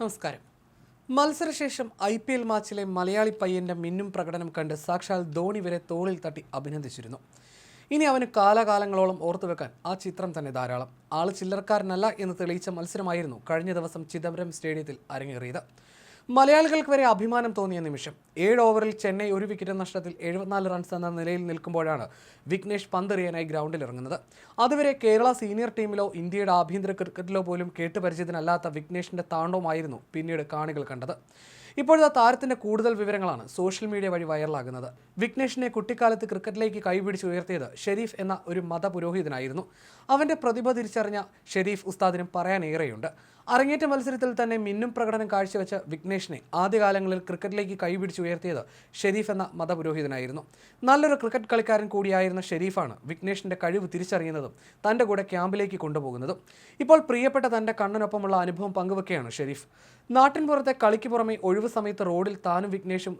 നമസ്കാരം. മത്സരശേഷം I P L മാച്ചിലെ മലയാളി പയ്യന്റെ മിന്നും പ്രകടനം കണ്ട് സാക്ഷാൽ ധോണി വരെ തോളിൽ തട്ടി അഭിനന്ദിച്ചിരുന്നു. ഇനി അവന് കാലാകാലങ്ങളോളം ഓർത്തുവെക്കാൻ ആ ചിത്രം തന്നെ ധാരാളം. ആൾ ചില്ലറക്കാരനല്ല എന്ന് തെളിയിച്ച മത്സരമായിരുന്നു കഴിഞ്ഞ ദിവസം ചിദംബരം സ്റ്റേഡിയത്തിൽ അരങ്ങേറിയത്. മലയാളികൾക്ക് വരെ അഭിമാനം തോന്നിയ നിമിഷം. ഏഴ് ഓവറിൽ ചെന്നൈ ഒരു വിക്കറ്റ് നഷ്ടത്തിൽ എഴുപത്തിനാല് റൺസ് എന്ന നിലയിൽ നിൽക്കുമ്പോഴാണ് വിഘ്നേഷ് പന്തെറിയാനായി ഗ്രൗണ്ടിൽ ഇറങ്ങുന്നത്. അതുവരെ കേരള സീനിയർ ടീമിലോ ഇന്ത്യയുടെ ആഭ്യന്തര ക്രിക്കറ്റിലോ പോലും കേട്ടുപരിചിതനല്ലാത്ത വിഘ്നേഷിന്റെ താണ്ഡവമായിരുന്നു പിന്നീട് കാണികൾ കണ്ടത്. ഇപ്പോഴത്തെ താരത്തിന്റെ കൂടുതൽ വിവരങ്ങളാണ് സോഷ്യൽ മീഡിയ വഴി വൈറലാകുന്നത്. വിഘ്നേഷിനെ കുട്ടിക്കാലത്ത് ക്രിക്കറ്റിലേക്ക് കൈപിടിച്ച് ഉയർത്തിയത് ഷെരീഫ് എന്ന ഒരു മതപുരോഹിതനായിരുന്നു. അവന്റെ പ്രതിഭ തിരിച്ചറിഞ്ഞ ഷെരീഫ് ഉസ്താദിനും പറയാനേറെയുണ്ട് അരങ്ങേറ്റ മത്സരത്തിൽ തന്നെ മിന്നും പ്രകടനം കാഴ്ചവെച്ച വിഘ്നേഷിനെ ആദ്യകാലങ്ങളിൽ ക്രിക്കറ്റിലേക്ക് കൈപിടിച്ച് ഉയർത്തിയത് ഷെരീഫ് എന്ന മതപുരോഹിതനായിരുന്നു. നല്ലൊരു ക്രിക്കറ്റ് കളിക്കാരൻ കൂടിയായിരുന്ന ഷെരീഫാണ് വിഘ്നേഷിന്റെ കഴിവ് തിരിച്ചറിയുന്നതും തന്റെ കൂടെ ക്യാമ്പിലേക്ക് കൊണ്ടുപോകുന്നതും. ഇപ്പോൾ പ്രിയപ്പെട്ട തന്റെ കണ്ണനൊപ്പമുള്ള അനുഭവം പങ്കുവെക്കുകയാണ് ഷെരീഫ്. നാട്ടിൻ പുറത്തെ കളിക്ക് പുറമെ ഒഴിവ് സമയത്ത് റോഡിൽ താനും വിഘ്നേഷും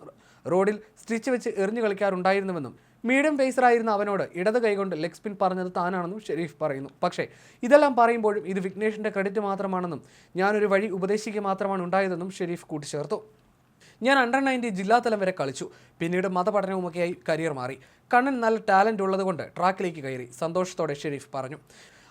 റോഡിൽ സ്റ്റിച്ച് വെച്ച് എറിഞ്ഞു കളിക്കാറുണ്ടായിരുന്നുവെന്നും മീഡിയം പേസറായിരുന്ന അവനോട് ഇടത് കൈകൊണ്ട് ലെഗ് സ്പിൻ പറഞ്ഞത് താനാണെന്നും ഷെരീഫ് പറയുന്നു. പക്ഷേ ഇതെല്ലാം പറയുമ്പോഴും ഇത് വിഘ്നേഷിന്റെ ക്രെഡിറ്റ് മാത്രമാണെന്നും ഞാനൊരു വഴി ഉപദേശിക്കുക മാത്രമാണ് ഉണ്ടായതെന്നും ഷെരീഫ് കൂട്ടിച്ചേർത്തു. ഞാൻ അണ്ടർ നയന്റി ജില്ലാതലം വരെ കളിച്ചു. പിന്നീട് മതപഠനവുമൊക്കെയായി കരിയർ മാറി. കണ്ണൻ നല്ല ടാലന്റ് ഉള്ളതുകൊണ്ട് ട്രാക്കിലേക്ക് കയറി. സന്തോഷത്തോടെ ഷെരീഫ് പറഞ്ഞു.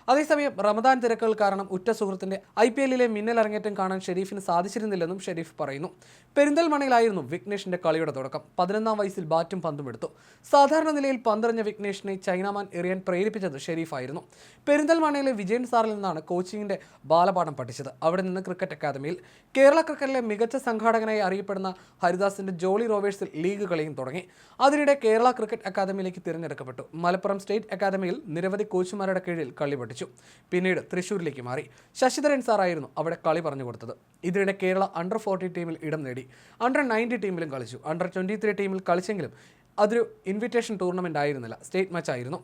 അതേസമയം റമദാൻ തിരക്കുകൾ കാരണം ഉറ്റ സുഹൃത്തിന്റെ ഐ പി എല്ലിലെ മിന്നൽ അരങ്ങേറ്റം കാണാൻ ഷെരീഫിന് സാധിച്ചിരുന്നില്ലെന്നും ഷെരീഫ് പറയുന്നു. പെരിന്തൽമണയിലായിരുന്നു വിഘ്നേഷിന്റെ കളിയുടെ തുടക്കം. പതിനൊന്നാം വയസ്സിൽ ബാറ്റും പന്തും എടുത്തു. സാധാരണ നിലയിൽ പന്തറിഞ്ഞ വിഘ്നേഷിനെ ചൈനാമാൻ എറിയാൻ പ്രേരിപ്പിച്ചത് ഷെരീഫായിരുന്നു. പെരിന്തൽമണയിലെ വിജയൻ സാറിൽ നിന്നാണ് കോച്ചിങ്ങിന്റെ ബാലപാഠം പഠിച്ചത്. അവിടെ നിന്ന് ക്രിക്കറ്റ് അക്കാദമിയിൽ. കേരള ക്രിക്കറ്റിലെ മികച്ച സംഘാടകനായി അറിയപ്പെടുന്ന ഹരിദാസിന്റെ ജോളി റോവേഴ്സിൽ ലീഗ് കളിയും തുടങ്ങി. അതിനിടെ കേരള ക്രിക്കറ്റ് അക്കാദമിയിലേക്ക് തിരഞ്ഞെടുക്കപ്പെട്ടു. മലപ്പുറം സ്റ്റേറ്റ് അക്കാദമിയിൽ നിരവധി കോച്ചുമാരുടെ കീഴിൽ കളി പഠിച്ചു പിന്നീട് തൃശ്ശൂരിലേക്ക് മാറി. ശശിധരൻ സാറായിരുന്നു അവിടെ കളി പറഞ്ഞു കൊടുത്തത്. ഇതിനിടെ കേരള അണ്ടർ ഫോർട്ടി ടീമിൽ ഇടം നേടി. അണ്ടർ നയന്റി ടീമിലും കളിച്ചു. അണ്ടർ ട്വന്റി ത്രീ ടീമിൽ കളിച്ചെങ്കിലും അതൊരു ഇൻവിറ്റേഷൻ ടൂർണമെന്റ് ആയിരുന്നില്ല. സ്റ്റേറ്റ് മാച്ച് ആയിരുന്നു.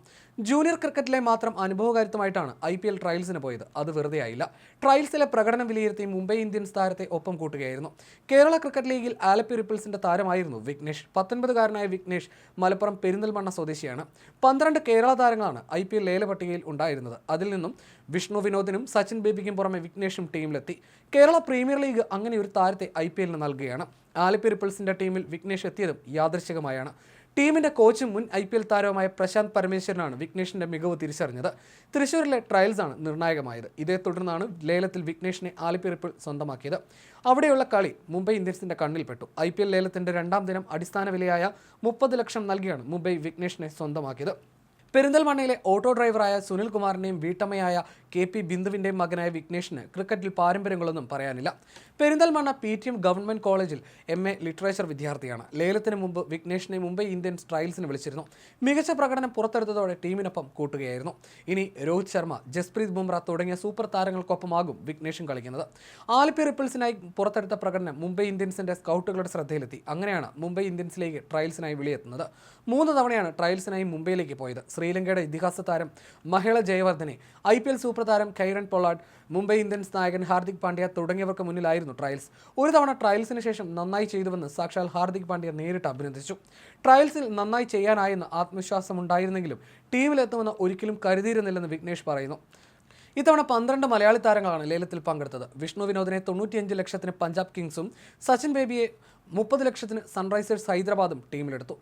ജൂനിയർ ക്രിക്കറ്റിലെ മാത്രം അനുഭവകാരിത്വമായിട്ടാണ് ഐ പി എൽ ട്രയൽസിന് പോയത്. അത് വെറുതെ ആയില്ല. ട്രയൽസിലെ പ്രകടനം വിലയിരുത്തി മുംബൈ ഇന്ത്യൻസ് താരത്തെ ഒപ്പം കൂട്ടുകയായിരുന്നു. കേരള ക്രിക്കറ്റ് ലീഗിൽ ആലപ്പി റിപ്പിൾസിന്റെ താരമായിരുന്നു വിഘ്നേഷ്. പത്തൊൻപതുകാരനായ വിഘ്നേഷ് മലപ്പുറം പെരിന്തൽമണ്ണ സ്വദേശിയാണ്. പന്ത്രണ്ട് കേരള താരങ്ങളാണ് ഐ പി എൽ ലേലപട്ടികയിൽ ഉണ്ടായിരുന്നത്. അതിൽ നിന്നും വിഷ്ണു വിനോദിനും സച്ചിൻ ബേബിക്കും പുറമെ വിഘ്നേഷും ടീമിലെത്തി. കേരള പ്രീമിയർ ലീഗ് അങ്ങനെ ഒരു താരത്തെ ഐ പി എല്ലിന് നൽകുകയാണ്. ആലപ്പി റിപ്പിൾസിന്റെ ടീമിൽ വിഘ്നേഷ് എത്തിയതും യാദൃശികമായാണ് ടീമിന്റെ കോച്ചും മുൻ ഐ പി എൽ താരവുമായ പ്രശാന്ത് പരമേശ്വരനാണ് വിഘ്നേഷിന്റെ മികവ് തിരിച്ചറിഞ്ഞത്. തൃശൂരിലെ ട്രയൽസ് ആണ് നിർണായകമായത്. ഇതേ തുടർന്നാണ് ലേലത്തിൽ വിഘ്നേഷിനെ ആലിപ്പിറപ്പിൽ സ്വന്തമാക്കിയത്. അവിടെയുള്ള കളി മുംബൈ ഇന്ത്യൻസിന്റെ കണ്ണിൽപ്പെട്ടു. ഐ പി എൽ ലേലത്തിന്റെ രണ്ടാം ദിനം അടിസ്ഥാന വിലയായ മുപ്പത് ലക്ഷം നൽകിയാണ് മുംബൈ വിഘ്നേഷിനെ സ്വന്തമാക്കിയത്. പെരിന്തൽമണ്ണയിലെ ഓട്ടോ ഡ്രൈവറായ സുനിൽ കുമാറിന്റെയും വീട്ടമ്മയായ കെ പി ബിന്ദുവിന്റെയും മകനായ വിഘ്നേഷിന് ക്രിക്കറ്റിൽ പാരമ്പര്യങ്ങളൊന്നും പറയാനില്ല. Perinthalmanna P T M government കോളേജിൽ എം എ ലിറ്ററേച്ചർ വിദ്യാർത്ഥിയാണ്. ലേലത്തിന് മുമ്പ് വിഘ്നേഷിനെ മുംബൈ ഇന്ത്യൻസ് ട്രയൽസിന് വിളിച്ചിരുന്നു. മികച്ച പ്രകടനം പുറത്തെടുത്തതോടെ ടീമിനൊപ്പം കൂട്ടുകയായിരുന്നു. ഇനി രോഹിത് ശർമ്മ ജസ്പ്രീത് ബുംറ തുടങ്ങിയ സൂപ്പർ താരങ്ങൾക്കൊപ്പമാകും വിഘ്നേഷും കളിക്കുന്നത്. ആലിപ്പി റിപ്പിൾസിനായി പുറത്തെടുത്ത പ്രകടനം മുംബൈ ഇന്ത്യൻസിന്റെ സ്കൗട്ടുകളുടെ ശ്രദ്ധയിലെത്തി. അങ്ങനെയാണ് മുംബൈ ഇന്ത്യൻസിലേക്ക് ട്രയൽസിനായി വിളിയെത്തുന്നത്. മൂന്ന് തവണയാണ് ട്രയൽസിനായി മുംബൈയിലേക്ക് പോയത്. ശ്രീലങ്കയുടെ ഇതിഹാസ താരം Mahela Jayawardene I P L super താരം കൈരൺ പൊളാഡ് മുംബൈ ഇന്ത്യൻസ് നായകൻ ഹാർദിക് പാണ്ഡ്യ തുടങ്ങിയവർക്ക് മുന്നിലായിരുന്നു ട്രയൽസ്. ഒരു തവണ ട്രയൽസിന് ശേഷം നന്നായി ചെയ്തുവെന്ന് സാക്ഷാൽ ഹാർദിക് പാണ്ഡ്യ നേരിട്ട് അഭിനന്ദിച്ചു. ട്രയൽസിൽ നന്നായി ചെയ്യാനായെന്ന് ആത്മവിശ്വാസം ഉണ്ടായിരുന്നെങ്കിലും ടീമിലെത്തുമെന്ന് ഒരിക്കലും കരുതിയിരുന്നില്ലെന്ന് വിഘ്നേഷ് പറയുന്നു. ഇത്തവണ പന്ത്രണ്ട് മലയാളി താരങ്ങളാണ് ലേലത്തിൽ പങ്കെടുത്തത്. വിഷ്ണു വിനോദിനെ തൊണ്ണൂറ്റിയഞ്ച് ലക്ഷത്തിന് പഞ്ചാബ് കിങ്സും സച്ചിൻ ബേബിയെ മുപ്പത് ലക്ഷത്തിന് സൺറൈസേഴ്സ് ഹൈദരാബാദും ടീമിലെടുത്തു.